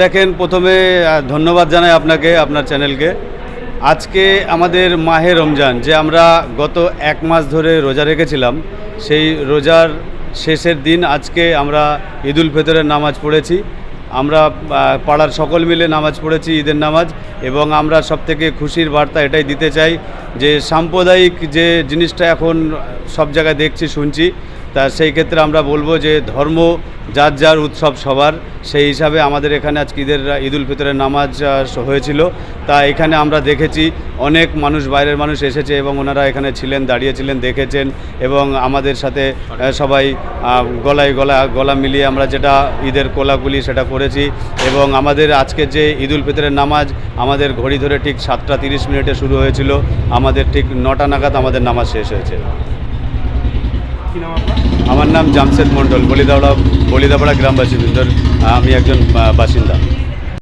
দেখেন, প্রথমে ধন্যবাদ জানাই আপনাকে, আপনার চ্যানেলকে। আজকে আমাদের মাহে রমজান, যে আমরা গত এক মাস ধরে রোজা রেখেছিলাম, সেই রোজার শেষের দিন আজকে আমরা ঈদুল ফিতরের নামাজ পড়েছি। আমরা পাড়ার সকল মিলে নামাজ পড়েছি, ঈদের নামাজ, এবং আমরা সবথেকে খুশির বার্তা এটাই দিতে চাই যে সাম্প্রদায়িক যে জিনিসটা এখন সব জায়গায় দেখছি, শুনছি তা সেই ক্ষেত্রে আমরা বলব যে ধর্ম যার যার উৎসব সবার, সেই হিসাবে আমাদের এখানে আজকে ঈদের ঈদুল ফিতরের নামাজ হয়েছিল। তা এখানে আমরা দেখেছি অনেক মানুষ, বাইরের মানুষ এসেছে এবং ওনারা এখানে ছিলেন দাঁড়িয়েছিলেন দেখেছেন এবং আমাদের সাথে সবাই গলায় গলা গলা মিলিয়ে আমরা যেটা ঈদের কোলাকুলি সেটা করেছি এবং আমাদের আজকে যে ঈদুল ফিতরের নামাজ আমাদের ঘড়ি ধরে ঠিক সাতটা তিরিশ মিনিটে শুরু হয়েছিল। আমাদের ঠিক নটা নাগাদ আমাদের নামাজ শেষ হয়েছে। আমার নাম জামশেদ মণ্ডল বলিদাওড়া বলিদাপাড়া গ্রামবাসী ভিতর আমি একজন বাসিন্দা।